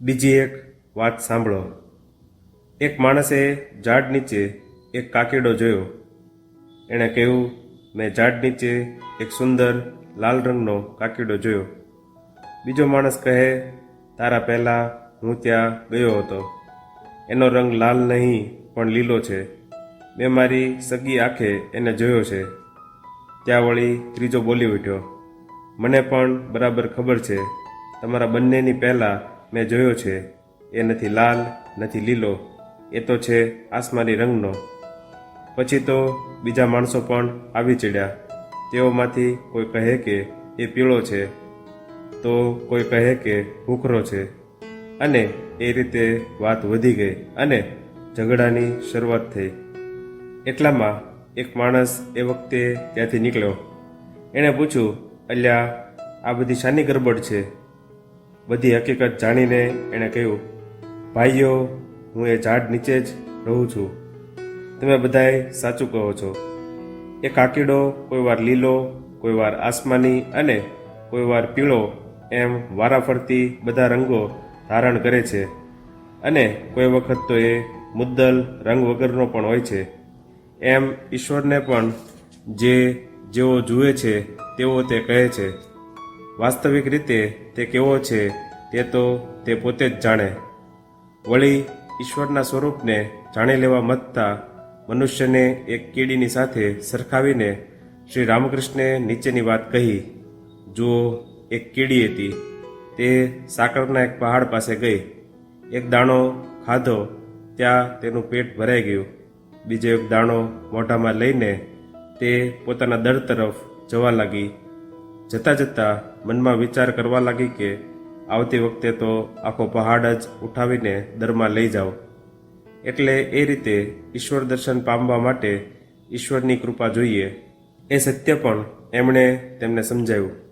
બીજી એક વાત સાંભળો. એક માણસે ઝાડ નીચે એક કાકીડો જોયો. એણે કહ્યું, મેં ઝાડ નીચે એક સુંદર લાલ રંગનો કાકીડો જોયો. બીજો માણસ કહે, તારા પહેલાં હું ત્યાં ગયો હતો. એનો રંગ લાલ નહીં, પણ લીલો છે. મેં મારી સગી આંખે એને જોયો છે. ત્યાં વળી ત્રીજો બોલી ઉઠ્યો, મને પણ બરાબર ખબર છે. તમારા બંનેની પહેલાં મેં જોયો છે. એ નથી લાલ, નથી લીલો, એ તો છે આસમાની રંગનો. પછી તો બીજા માણસો પણ આવી ચડ્યા. તેઓમાંથી કોઈ કહે કે એ પીળો છે, તો કોઈ કહે કે ભૂખરો છે. અને એ રીતે વાત વધી ગઈ અને ઝઘડાની શરૂઆત થઈ. એટલામાં એક માણસ એ વખતે ત્યાંથી નીકળ્યો. એણે પૂછ્યું, અલ્યા, આ બધી શાની ગરબડ છે? બધી હકીકત જાણીને એણે કહ્યું, ભાઈઓ, હું એ ઝાડ નીચે જ રહું છું. તમે બધાએ સાચું કહો છો. એ કાકીડો કોઈ વાર લીલો, કોઈ વાર આસમાની અને કોઈ વાર પીળો એમ વારાફરતી બધા રંગો ધારણ કરે છે. અને કોઈ વખત તો એ મુદ્દલ રંગ વગરનો પણ હોય છે. એમ ઈશ્વરને પણ જે જેવો જુએ છે તેવો તે કહે છે. વાસ્તવિક રીતે તે કેવો છે તે તો તે પોતે જ જાણે. વળી ઈશ્વરના સ્વરૂપને જાણી લેવા મથતા મનુષ્યને એક કીડીની સાથે સરખાવીને શ્રી રામકૃષ્ણે નીચેની વાત કહી, જુઓ, એક કીડી હતી. તે સાકરના એક પહાડ પાસે ગઈ. એક દાણો ખાધો, ત્યાં તેનું પેટ ભરાઈ ગયું. બીજો એક દાણો મોઢામાં લઈને તે પોતાના દર તરફ જવા લાગી. જતાં જતાં મનમાં વિચાર કરવા લાગી કે આવતી વખતે તો આખો પહાડ જ ઉઠાવીને દરમાં લઈ જાઓ. એટલે એ રીતે ઈશ્વર દર્શન પામવા માટે ઈશ્વરની કૃપા જોઈએ. એ સત્ય પણ એમણે તેમને સમજાવ્યું.